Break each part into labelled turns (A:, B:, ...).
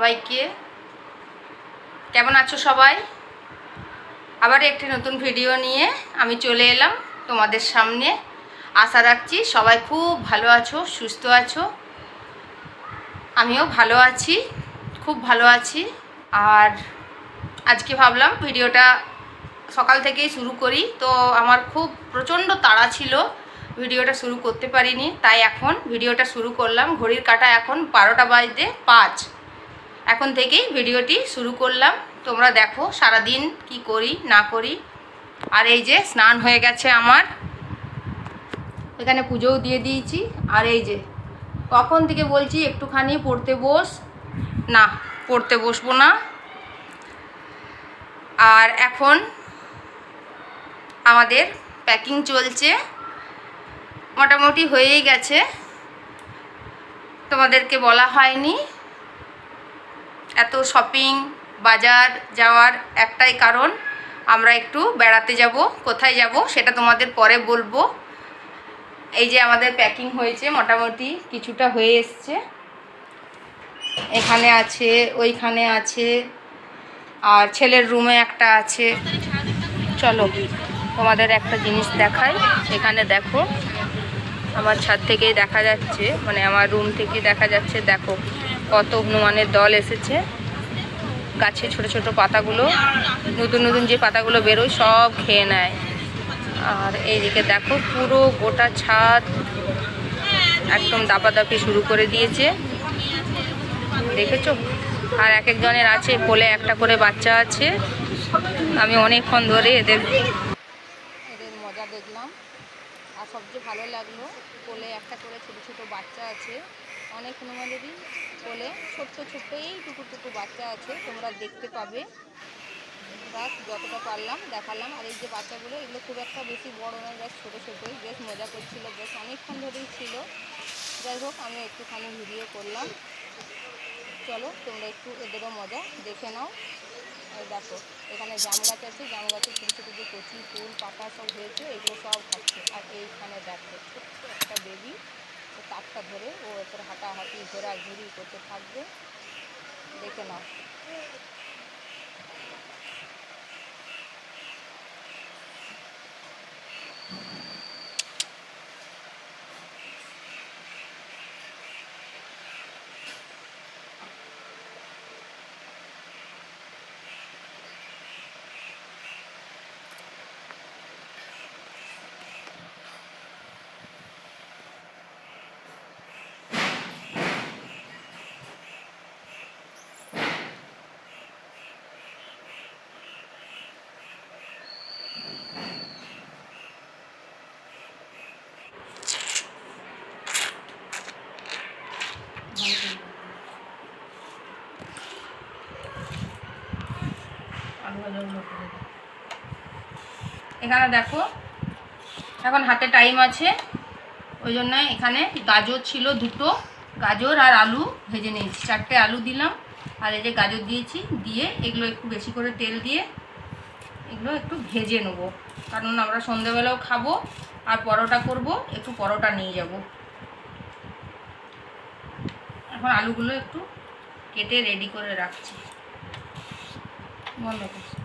A: সবাইকে। কেমন আছো সবাই? আবার একটি নতুন ভিডিও নিয়ে আমি চলে এলাম তোমাদের সামনে। আশা রাখছি সবাই খুব ভালো আছো, সুস্থ আছো। আমিও ভালো আছি, খুব ভালো আছি। আর আজকে ভাবলাম ভিডিওটা সকাল থেকেই শুরু করি। তো আমার খুব প্রচণ্ড তাড়া ছিল, ভিডিওটা শুরু করতে পারিনি। তাই এখন ভিডিওটা শুরু করলাম। ঘড়ির কাটা এখন বারোটা বাজতে পাঁচ। এখন থেকেই ভিডিওটি শুরু করলাম। তোমরা দেখো সারাদিন কি করি, না করি। আর এই যে স্নান হয়ে গেছে আমার। এখানে পুজোও দিয়ে দিয়েছি। আর এই যে, কখন থেকে বলছি একটুখানি পড়তে বস? না, পড়তে বসবো না। আর এখন আমাদের প্যাকিং চলছে। মোটামুটি হয়েই গেছে। তোমাদেরকে বলা হয়নি। এত শপিং বাজার যাওয়ার একটাই কারণ, আমরা একটু বেড়াতে যাব, কোথায় যাব সেটা তোমাদের পরে বলব। এই যে আমাদের প্যাকিং হয়েছে, মোটামুটি কিছুটা হয়ে এসছে। এখানে আছে, ওইখানে আছে, আর ছেলের রুমে একটা আছে। চলো, তোমাদের একটা জিনিস দেখাই। এখানে দেখো, আমার ছাদ থেকেই দেখা যাচ্ছে মানে আমার রুম থেকে দেখা যাচ্ছে, দেখো। কত হনুমানের দল এসেছে। গাছে ছোট ছোট পাতাগুলো, নতুন নতুন যে পাতাগুলো বেরোয় সব খেয়ে নেয়। আর এইদিকে দেখো পুরো গোটা ছাদ একদম দাপাদাপি শুরু করে দিয়েছে। দেখেছ? আর এক একজনের আছে, কোলে একটা করে বাচ্চা আছে। আমি অনেকক্ষণ ধরে এদের এদের মজা দেখলাম। আর সবচেয়ে ভালো লাগল, কোলে একটা করে ছোট ছোট বাচ্চা আছে। অনেক হনুমানেরই কোলে ছোট্ট ছোট্ট এইটুকু টুকু টুকু বাচ্চা আছে, তোমরা দেখতে পাবে। বাস যতটা পারলাম দেখালাম। আর এই যে বাচ্চাগুলো, এগুলো খুব একটা বেশি বড় নয়, বেশ ছোটো ছোটোই বেশ মজা করছিল, বেশ অনেকক্ষণ ধরেই ছিল। যাই হোক আমি একটুখানি ভিডিও করলাম। চলো, তোমরা একটু এদেরও মজা দেখে নাও। এই দেখো, এখানে জাম গাছ আছে। জাম গাছে ছোটো ছোটো যে কচি ফুল, পাতা সব হয়েছে, এগুলো সব খাচ্ছে। আর এইখানে দেখো, ছোট্ট একটা বেবি ও তারটা ধরে ও এরপর হাঁটাহাঁটি ঘোরাঘুরি করতে থাকবে। দেখে নাও। এখানে দেখো, এখন হাতে টাইম আছে। ওই জন্য এখানে গাজর ছিল দুটো। গাজর আর আলু ভেজে নিয়েছি। চারটে আলু দিলাম, আর এই যে গাজর দিয়েছি, দিয়ে এগুলো একটু বেশি করে তেল দিয়ে এগুলো একটু ভেজে নেব। কারণ আমরা সন্ধেবেলাও খাব, আর পরোটা করব, একটু পরোটা নিয়ে যাব। এখন আলুগুলো একটু কেটে রেডি করে রাখছি। বন্ধ করছি।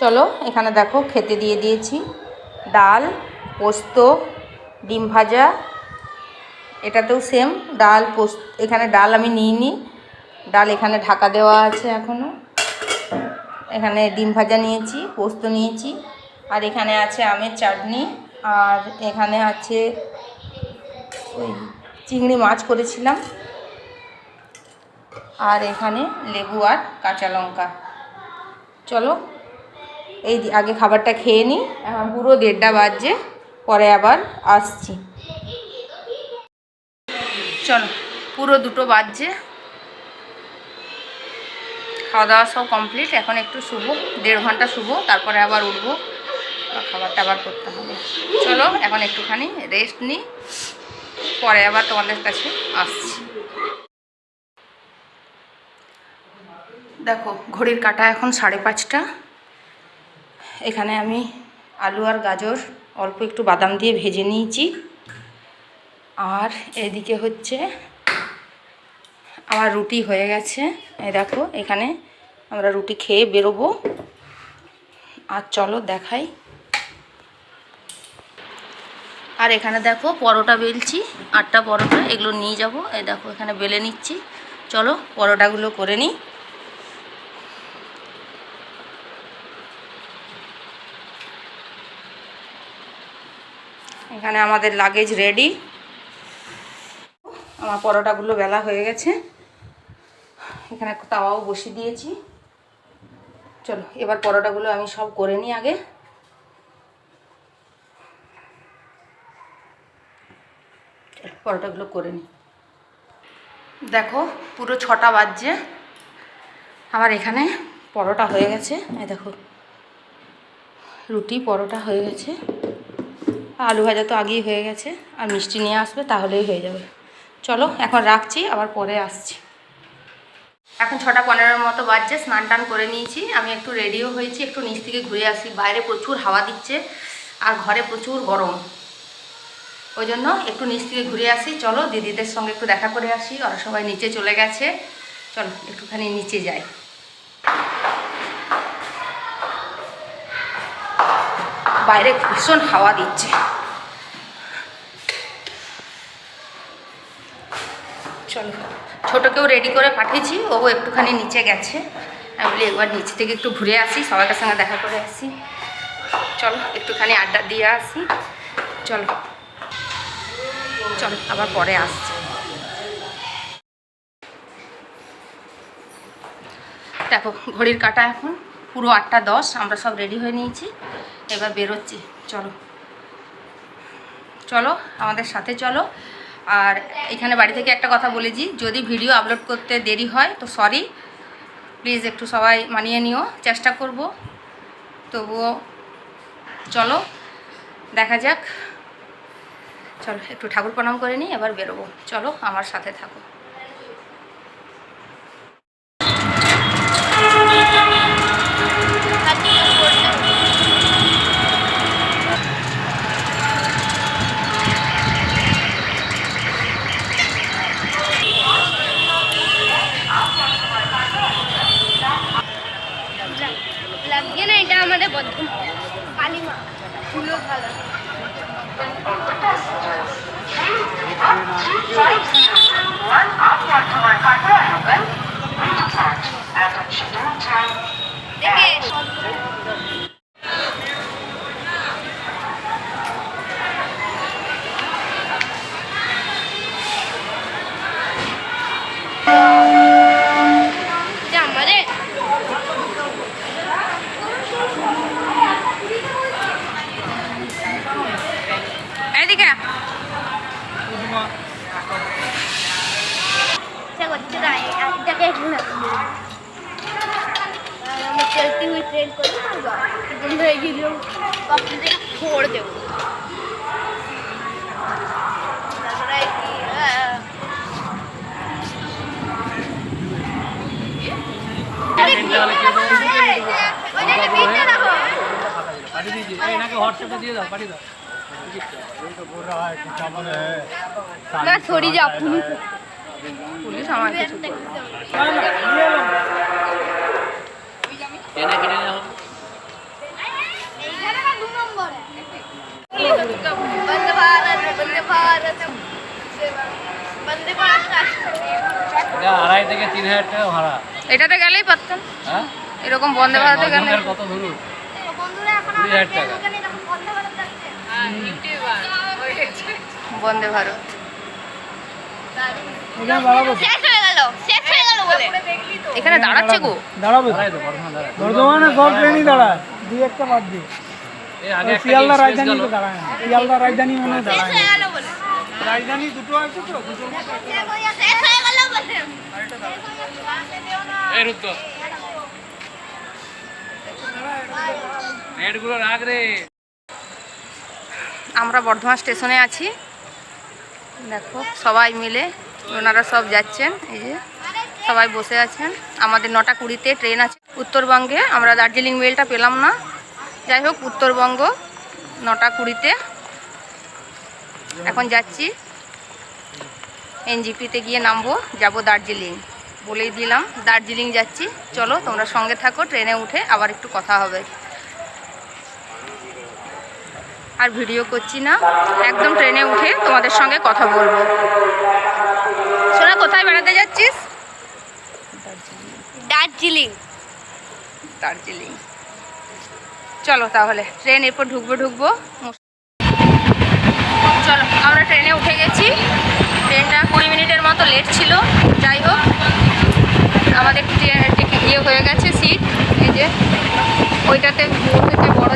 A: চলো, এখানে দেখো, খেতে দিয়ে দিয়েছি। ডাল, পোস্ত, ডিম ভাজা, এটাতেও সেম ডাল, পোস্ত, এখানে ডাল আমি নিইনি। ডাল এখানে ঢাকা দেওয়া আছে এখনও এখানে ডিম ভাজা নিয়েছি, পোস্ত নিয়েছি। আর এখানে আছে আমের চাটনি, আর এখানে আছে ওই চিংড়ি মাছ করেছিলাম। আর এখানে লেবু আর কাঁচা লঙ্কা। চলো, এই আগে খাবারটা খেয়ে নিই এখন পুরো দেড়টা বাজছে, পরে আবার আসছি। চলো, পুরো দুটো বাজছে। খাওয়া দাওয়া সব কমপ্লিট, এখন একটু শুভ দেড় ঘণ্টা শুভ তারপরে আবার উঠবো। খাবার টাবার করতে হবে। চলো, এখন একটুখানি রেস্ট নিই পরে আবার তোমাদের কাছে আসছি। দেখো, ঘড়ির কাটা এখন সাড়ে পাঁচটা। এখানে আমি আলু আর গাজর অল্প একটু বাদাম দিয়ে ভেজে নিয়েছি। আর এদিকে হচ্ছে আমার রুটি হয়ে গেছে। এই দেখো, এখানে আমরা রুটি খেয়ে বেরোবো। আর চলো দেখাই আর এখানে দেখো পরোটা বেলছি, আটটা পরোটা, এগুলো নিয়ে যাব। এই দেখো এখানে বেলে নিচ্ছি। চলো পরোটাগুলো করে নিই। এখানে আমাদের লাগেজ রেডি আমার পরোটাগুলো বেলা হয়ে গেছে। এখানে তাওয়াও বসিয়ে দিয়েছি। চলো, এবার পরোটাগুলো আমি সব করে নিই আগে। পরোটাগুলো করে নিই দেখো, পুরো ছটা বাজছে। আমার এখানে পরোটা হয়ে গেছে। এই দেখো, রুটি, পরোটা হয়ে গেছে। আলু ভাজা তো আগেই হয়ে গেছে। আর মিষ্টি নিয়ে আসবে, তাহলেই হয়ে যাবে। চলো, এখন রাখছি, আবার পরে আসছি। এখন ছটা পনেরোর মতো বাজছে, স্নান টান করে নিয়েছি। আমি একটু রেডিও হয়েছি, একটু নিচ থেকে ঘুরে আসি। বাইরে প্রচুর হাওয়া দিচ্ছে, আর ঘরে প্রচুর গরম। ওই জন্য একটু নিচ থেকে ঘুরে আসি। চলো, দিদিদের সঙ্গে একটু দেখা করে আসি। ওরা সবাই নিচে চলে গেছে। চলো, একটুখানি নিচে যাই। বাইরে ভীষণ হাওয়া দিচ্ছে। চলো, ছোটোকেও রেডি করে পাঠিয়েছি। ও একটুখানি নিচে গেছে। আমি বলি, একবার নিচে থেকে একটু ঘুরে আসি সবার সঙ্গে দেখা করে আসি। চলো, একটুখানি আড্ডা দিয়ে আসি। চলো। চলো, আবার পরে আসছি। দেখো, ঘড়ির কাটা এখন, পুরো আটটা দশ, আমরা সব রেডি হয়ে নিয়েছি। এবার বেরোচ্ছি, চলো। চলো, আমাদের সাথে চলো। আর এখানে বাড়ি থেকে একটা কথা বলেছি যদি ভিডিও আপলোড করতে দেরি হয়, তো সরি প্লিজ একটু সবাই মানিয়ে নিও, চেষ্টা করব। তবুও চলো, দেখা যাক। চলো একটু ঠাকুর প্রণাম করে নিই এবার বেরোবো। চলো আমার সাথে থাকো।
B: দিয়েছি এই নাকি হোয়াটসঅ্যাপে দিয়ে দাও পাঠিয়ে দাও।
C: না সরি যা পুলিশ
A: পুলিশ আমার কিছু
B: কিনে
C: এইখানে না দু নম্বর বন্দে ভারত বন্দে ভারত বন্দে ভারত
B: এটা আড়াই থেকে তিন হাজার টাকা ভাড়া।
A: এটাতে গেলেই পারতাম।
B: হ্যাঁ?
A: এরকম বন্দে ভারতে গেলে।
B: কত ধরুন?
C: বন্ধুরা এখন
B: কুড়ি হাজার টাকা।
C: বন্দে ভারত। গেল শেষ হয়ে গেল বলে।
A: এখানে দাঁড়াচ্ছে গো।
D: দাঁড়াবে।
B: দাঁড়াই বর্ধমান দাঁড়ায়।
D: বর্ধমানে সব ট্রেনই দাঁড়ায়। দুই একটা বাদ দিয়ে।
B: এই আগে একটা
D: শিয়ালদা রাজধানী তো দাঁড়ায় না। শিয়ালদা রাজধানী মানে
C: শেষ
D: দাঁড়ায়
C: হয়ে
D: না
C: গেল বলে।
D: রাজধানী দুটো আছে তো দুটো
C: শেষ হয়ে গেল বলে।
B: এই রুদ্র। নেটগুলো রাখ রে।
A: আমরা বর্ধমান স্টেশনে আছি। দেখো সবাই মিলে ওনারা সব যাচ্ছেন, এই যে সবাই বসে আছেন। আমাদের নটা কুড়িতে ট্রেন আছে উত্তরবঙ্গে, আমরা দার্জিলিং মেলটা পেলাম না। যাই হোক, উত্তরবঙ্গ নটা কুড়িতে। এখন যাচ্ছি। এনজিপিতে গিয়ে নামবো, যাব দার্জিলিং। বলেই দিলাম, দার্জিলিং যাচ্ছি। চলো, তোমরা সঙ্গে থাকো, ট্রেনে উঠে আবার একটু কথা হবে। আর ভিডিও করছি না। একদম ট্রেনে উঠে তোমাদের সঙ্গে কথা বলব। সোনা, কোথায় বেড়াতে যাচ্ছিস?
C: দার্জিলিং।
A: দার্জিলিং। চলো তাহলে, ট্রেন এরপর ঢুকবো ঢুকবো। চলো, আমরা ট্রেনে উঠে গেছি। ট্রেনটা কুড়ি মিনিটের মতো লেট ছিল। যাই হোক, আমাদের ইয়ে হয়ে গেছে সিট। এই যে, ওইটাতে বড়